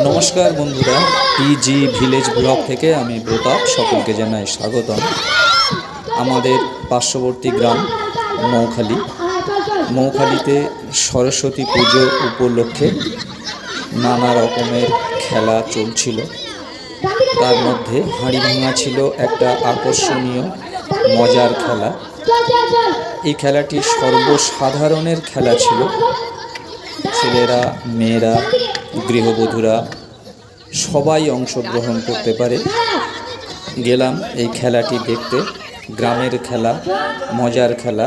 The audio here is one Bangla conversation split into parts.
নমস্কার বন্ধুরা পিজি ভিলেজ ব্লগ থেকে আমি প্রতাপ, সকলকে জানাই স্বাগতম। আমাদের পার্শ্ববর্তী গ্রাম মৌখালি। মৌখালিতে সরস্বতী পুজো উপলক্ষে নানা রকমের খেলা চলছিল। তার মধ্যে হাঁড়ি ভাঙা ছিল একটা আকর্ষণীয়, মজার খেলা। এই খেলাটি সর্বসাধারণের খেলা ছিল। ছেলেরা, মেয়েরা গৃহবধূরা সবাই অংশগ্রহণ করতে পারে। গেলাম এই খেলাটি দেখতে। গ্রামের খেলা, মজার খেলা,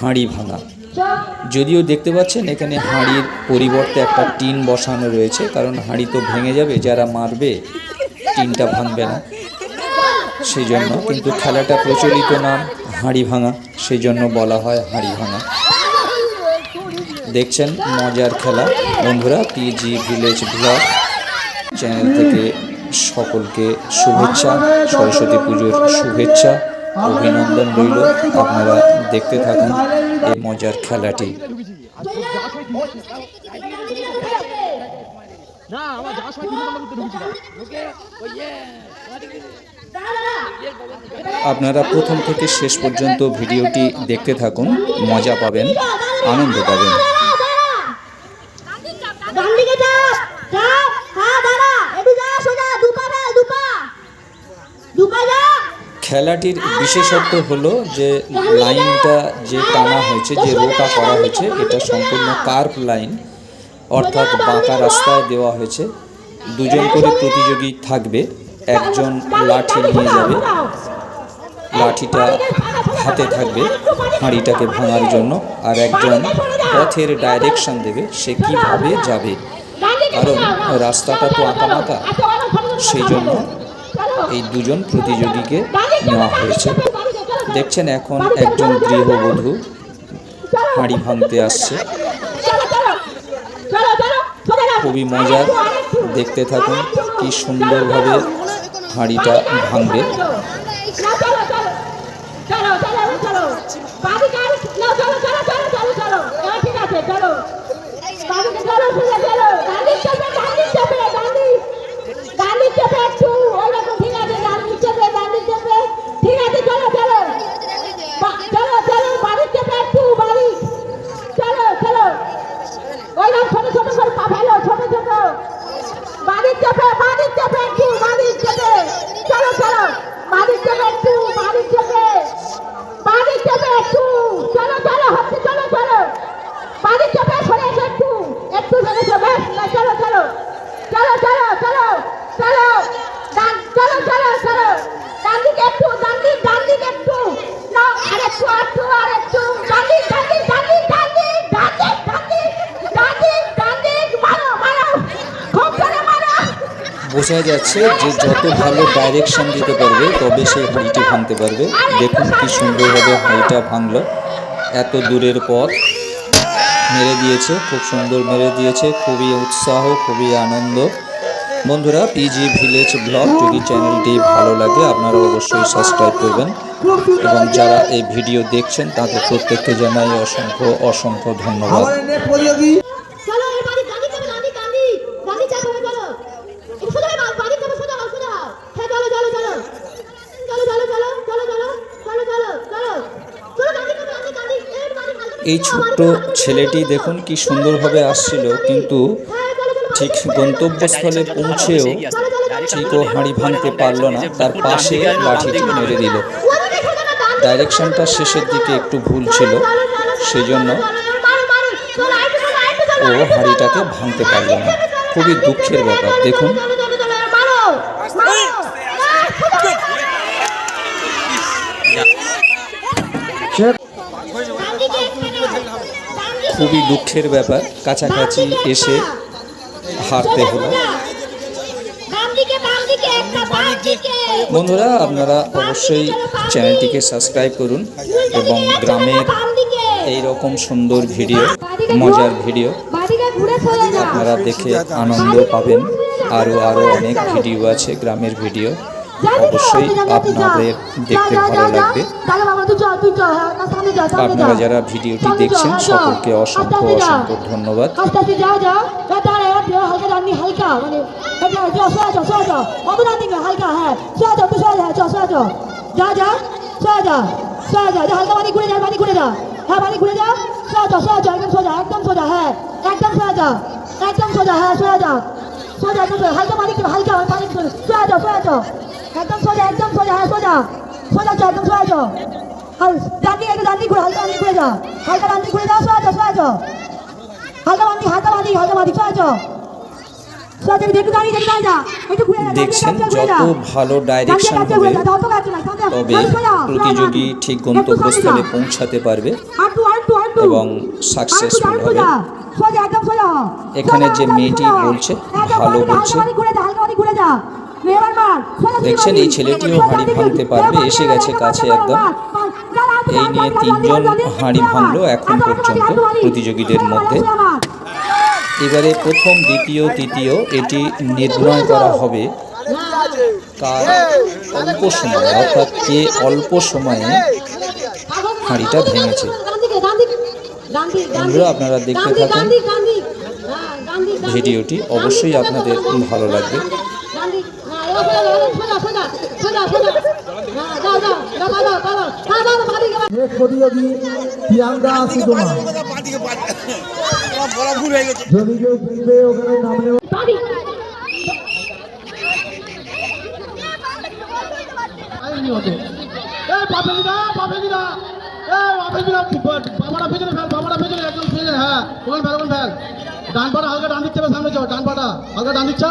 হাঁড়ি ভাঙা। যদিও দেখতে পাচ্ছেন, এখানে হাঁড়ির পরিবর্তে একটা টিন বসানো রয়েছে, কারণ হাঁড়ি তো ভেঙে যাবে, যারা মারবে, টিনটা ভাঙবে না। সেই জন্য কিন্তু খেলাটা প্রচলিত নাম হাঁড়ি ভাঙা সেই জন্য বলা হয় হাঁড়ি ভাঙা। দেখছেন মজার খেলা। বন্ধুরা পিজি ভিলেজ ব্লগ চ্যানেল থেকে সকলকে শুভেচ্ছা সরস্বতী পুজোর শুভেচ্ছা অভিনন্দন রইল। আপনারা দেখতে থাকুন এই মজার খেলাটি। না আমার যাওয়ার সময় করতে ঢুকছি আপনারা প্রথম থেকে শেষ পর্যন্ত ভিডিওটি দেখতে থাকুন মজা পাবেন আনন্দ পাবেন ডান দিকে চাপ চাপ হ্যাঁ দাঁড়া একটু যা সোজা দুপা ফেল দুপা দুপা যা খেলাটির বিশেষত্ব হলো যে লাইনটা যে টানা হয়েছে, যে রোটা করা হয়েছে, এটা সম্পূর্ণ কার্ভ লাইন, অর্থাৎ বাঁকা রাস্তায় দেওয়া হয়েছে। দুজন করে প্রতিযোগী থাকবে, একজন লাঠি নিয়ে যাবে। লাঠিটা হাতে থাকবে হাঁড়িটাকে ভাঙার জন্য, আর একজন পথের ডাইরেকশন দেবে, সে কীভাবে যাবে। কারণ রাস্তাটা তো আঁকা বাঁকা সেই জন্য এই দুজন প্রতিযোগীকে নেওয়া হয়েছে দেখছেন এখন একজন গৃহবধূ হাঁড়ি ভাঙতে আসছে খুবই মজার দেখতে থাকুন কি সুন্দরভাবে হাঁড়িটা ভাঙবে ঠিক বোঝা যাচ্ছে যে যত ভালো ডাইরেকশন দিতে পারবে, তবে সেই হাঁড়িটি ভাঙতে পারবে। দেখুন কি সুন্দরভাবে হাঁড়িটা ভাঙলো। এত দূরের পথ মেরে দিয়েছে, খুব সুন্দর মেরে দিয়েছে। খুবই উৎসাহ, খুবই আনন্দ। বন্ধুরা পিজি ভিলেজ ব্লগ যদি চ্যানেলটি ভালো লাগে আপনারা অবশ্যই সাবস্ক্রাইব করবেন এবং যারা এই ভিডিও দেখছেন তাদের প্রত্যেককে জানাই অসংখ্য অসংখ্য ধন্যবাদ এই ছোট্ট ছেলেটি দেখুন কি সুন্দরভাবে আসছিল কিন্তু ঠিক গন্তব্যস্থলে পৌঁছেও ও হাঁড়ি ভাঙতে পারল না। তার পাশে লাঠিটি মেরে দিল। ডাইরেকশনটা শেষের দিকে একটু ভুল ছিল সেই জন্য ও হাঁড়িটাকে ভাঙতে পারল না। খুবই দুঃখের ব্যাপার। দেখুন। খুবই দুঃখের ব্যাপার। কাছাকাছি এসে হারতে হলো। বন্ধুরা আপনারা অবশ্যই চ্যানেলটিকে সাবস্ক্রাইব করুন এবং গ্রামের এই রকম সুন্দর ভিডিও মজার ভিডিও আপনারা দেখে আনন্দ পাবেন। আরও আরও অনেক ভিডিও আছে গ্রামের ভিডিও। অবশ্যই আপনাদের দেখতে ভালো লাগবে। আপনারা যারা ভিডিওটি দেখছেন। সকলকে অসংখ্য। অসংখ্য ধন্যবাদ। ডান্ডি হালকা মানে এটা যাও সোয়া যাও সোয়া যাও অত ডান্ডি না হালকা হ্যাঁ সোয়া যাও তো সোয়া যাও যাও সোয়া যাও যা যা সোয়া যাও সোয়া যাও যা হালকা পানি ঘুরে যাও পানি ঘুরে যাও হ্যাঁ পানি ঘুরে যাও সোয়া যাও সোয়া যাও একদম সোজা একদম সোজা হ্যাঁ একদম সোজা যাও একদম সোজা হ্যাঁ সোজা যাও সোজা একদম সোজা হালকা পানি হালকা পানি সোজা যাও সোজা যাও একদম সোজা একদম সোজা হ্যাঁ সোজা সোজা যাও একদম সোজা যাও হাল ডান্ডি একটু ডান্ডি ঘুরে হালকা ডান্ডি ঘুরে যাও হালকা ডান্ডি ঘুরে যাও সোজা যাও সোজা যাও হালকা বাঁধি হালকা বাঁধি হালকা বাঁধি চল চল চল দেখি একটু দাঁড়িয়ে দেখি দাঁড়িয়ে যা একটু ঘুরে যা দেখছেন দাঁড়িয়ে ঘুরে যা। যত ভালো ডাইরেকশন দাঁড়িয়ে ঘুরে হবে যা, অত কাছে না, সামনে- তবে সামনে সোজা, সোজা, প্রতিযোগী সোজা। ঠিক একটু গন্তব্যস্থলে সামনে যা। পৌঁছাতে পারবে ভালো ডাইরেকশন আরেকটু। তবে প্রতিযোগী ঠিক গন্তব্যস্থলে পৌঁছাতে পারবে এবং সাকসেসফুল সোজা হ। এখানে যে মেয়েটি বলছে, ভালো বলছে। দেখছেন এই ছেলেটিও হাঁড়ি ভাঙতে পারবে, এসে গেছে কাছে একদম। এই নিয়ে তিনজন হাঁড়ি ভাঙলো এখন পর্যন্ত প্রতিযোগীদের মধ্যে। এবারে প্রথম দ্বিতীয় তৃতীয় এটি নির্ণয় করা হবে তার অল্প সময়ে অর্থাৎ কে অল্প সময়ে হাঁড়িটা ভেঙেছে। বন্ধুরা, আপনারা দেখতে থাকুন। ভিডিওটি অবশ্যই আপনাদের ভালো লাগবে এক ফেল ডান পাটা হালকা ডান দিচ্ছে সামনে চল ডান পাটা হালকা ডান দিচ্ছে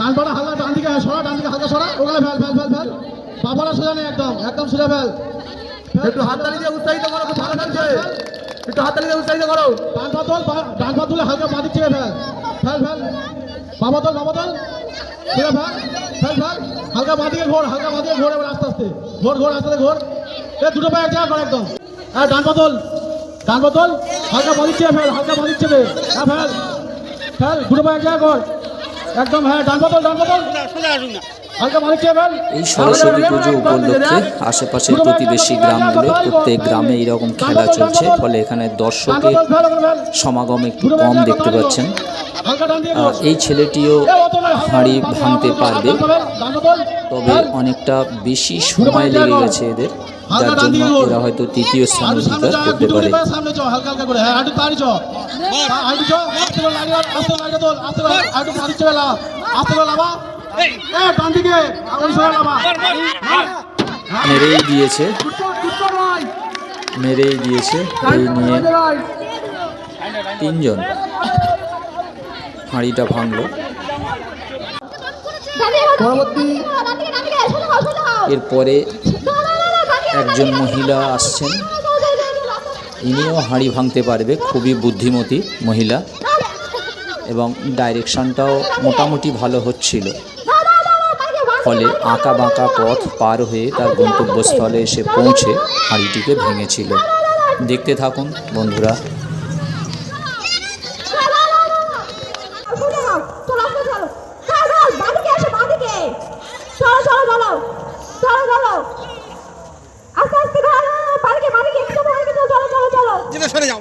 ডান পাটা হালকা ডান দিকে সরা ডান দিকে হালকা সরা। ওখানে ফেল ফেল ফেল ফেল। বাবাটা সোজা নেই একদম একদম সোজা ফেল। একটু হাততালি দিয়ে উৎসাহিত করো খুব ভালো লাগছে একটু হাততালি দিয়ে উৎসাহিত করো। ডান পা তোল ডান পা তুলে হালকা বাঁ দিচ্ছে ফেল। Fail fail. বাবা তোল বাবা তোল। সোজা ফেল ফেল ফেল। হালকা বাঁ দিকে ঘোর হালকা বাঁ দিকে ঘোর এবার আস্তে আস্তে। ঘোর ঘোর আস্তে আস্তে ঘোর। এ দুটো পায়ে এক জায়গা কর একদম। হ্যাঁ ডান পা তোল। ডান পা তোল। হালকা বাঁ দিচ্ছে ফেল হালকা বাঁ বে হ্যাঁ ফেল। ফেল দুটো পায়ে এক জায়গা কর। একদম হ্যাঁ ডান ডান এই সরস্বতী পুজো উপলক্ষে আশেপাশের প্রতিবেশী গ্রামগুলো প্রত্যেক গ্রামে এইরকম খেলা চলছে ফলে এখানে দর্শকের সমাগম একটু কম দেখতে পাচ্ছেন। এই ছেলেটিও হাঁড়ি ভাঙতে পারবে। তবে অনেকটা বেশি সময় লেগে গেছে এদের। যার জন্য এরা হয়তো তৃতীয় স্থান সামনে অধিকার করতে পারে। হ্যাঁ, হ্যাঁ। হ্যাঁ, মেরেই দিয়েছে মেরেই দিয়েছে এই নিয়ে তিনজন হাঁড়িটা ভাঙলো পরবর্তী এরপরে একজন মহিলা আসছেন। ইনিও হাঁড়ি ভাঙতে পারবে, খুবই বুদ্ধিমতী মহিলা। এবং ডাইরেকশনটাও মোটামুটি ভালো হচ্ছিল। ফলে আঁকা বাঁকা পথ পার হয়ে তার গন্তব্যস্থলে এসে পৌঁছে হাঁড়িটিকে ভেঙেছিল। দেখতে থাকুন বন্ধুরা।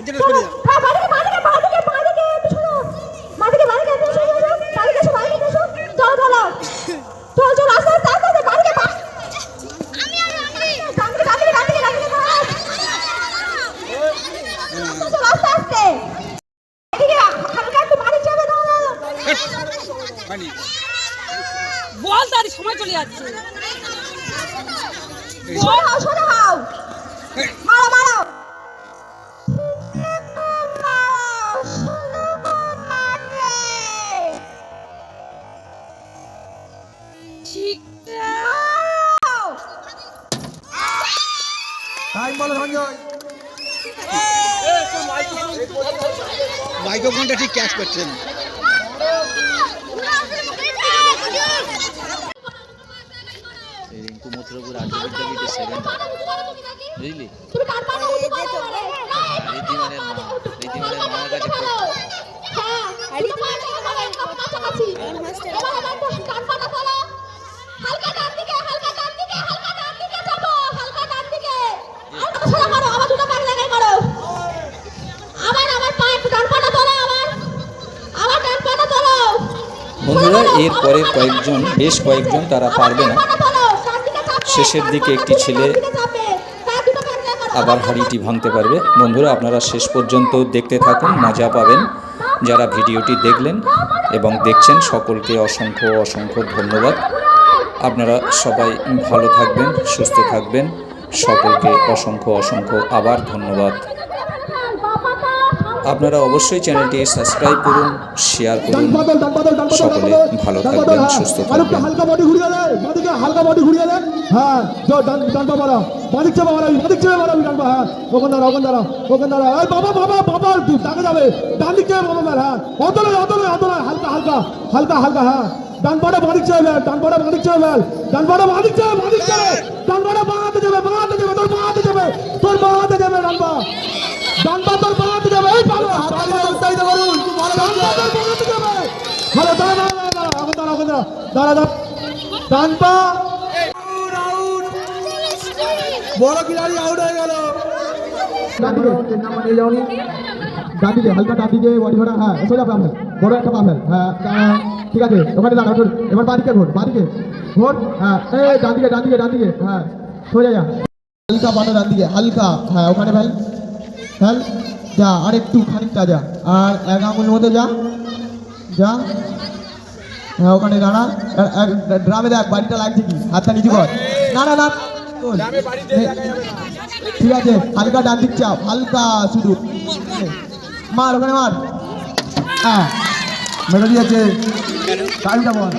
জিনিস ক্যাচ করছেন। রিঙ্কু মথুরাপুর বুঝলি? মা কাছে হ্যাঁ দুটো পাটা একেবারে কাছাকাছি এবার এবার একটু কান পাটা তোলো হালকা ডান দিকে হালকা ডান দিকে হালকা ডান দিকে যাব হালকা ডান দিকে বন্ধুরা এর পরের কয়েকজন, বেশ কয়েকজন তারা পারবে না। শেষের দিকে একটি ছেলে আবার হাঁড়িটি ভাঙতে পারবে। বন্ধুরা, আপনারা শেষ পর্যন্ত দেখতে থাকুন, মজা পাবেন। যারা ভিডিওটি দেখলেন এবং দেখছেন, সকলকে অসংখ্য অসংখ্য ধন্যবাদ। আপনারা সবাই ভালো থাকবেন, সুস্থ থাকবেন। সকলকে অসংখ্য অসংখ্য আবার ধন্যবাদ। আপনারা অবশ্যই চ্যানেলটি সাবস্ক্রাইব করুন শেয়ার করুন। সকলে ভালো থাকবেন, হ্যাঁ। সুস্থ থাকবেন। হালকা বডি ঘুরিয়ে দে বাদিকে হালকা বডি ঘুরিয়ে দে হ্যাঁ ডান ডান পা মারা বাদিক চেপে মারাবি বাদিক চেপে মারাবি ডান পা হ্যাঁ। ওখান দাঁড়া ওখান দাঁড়া ওখান দাঁড়া এই বাবা বাবা বাবা ডাকে যাবে। ডান দিক চেপে বাবা মার হ্যাঁ। অতলে অতলে অতলে হালকা হালকা হালকা হালকা হ্যাঁ। ডান পাটা বাদিক চেপে বেল ডান পাটা বাদিক চেপে বেল ডান পাটা বাদিক চেপে বাদিক চেপে। ডান পাটা বাঁহাতে যাবে বাঁহাতে যাবে তোর বাঁহাতে যাবে তোর বাঁহাতে যাবে ডান পা তোর বাঁহাতে যাবে এই বাবা হাততালি উৎসাহিত করুন ভালো ডান দাঁড়া দাঁড়া দাঁড়া দাঁড়া দাঁড়া দাঁড়া ডান পা। বড় খিলাড়ি আউট হয়ে গেল ডানদিকে হালকা ডানদিকে বডি ঘোরা হ্যাঁ সোজা পা বড় একটা পা হ্যাঁ হ্যাঁ, ঠিক আছে ওখানে দাঁড়া এবার বাদিকে ঘোর বাদিকে ঘোর হ্যাঁ এই ডানদিকে ডানদিকে ডানদিকে হ্যাঁ সোজা যা হালকা পাটা ডানদিকে হালকা হ্যাঁ ওখানে ফেল ফেল যা আর একটু খানিকটা যা। আর এক আঙুলের মধ্যে যা যা। হ্যাঁ ওখানে দাঁড়া। ড্রামে দেখ বাড়িটা লাগছে কি হাতটা নিচু কর। না না না। ঠিক আছে হালকা ডান দিক চাপ হালকা শুধু। মার ওখানে মার। হ্যাঁ মেরে দিয়েছে টাইমটা বল।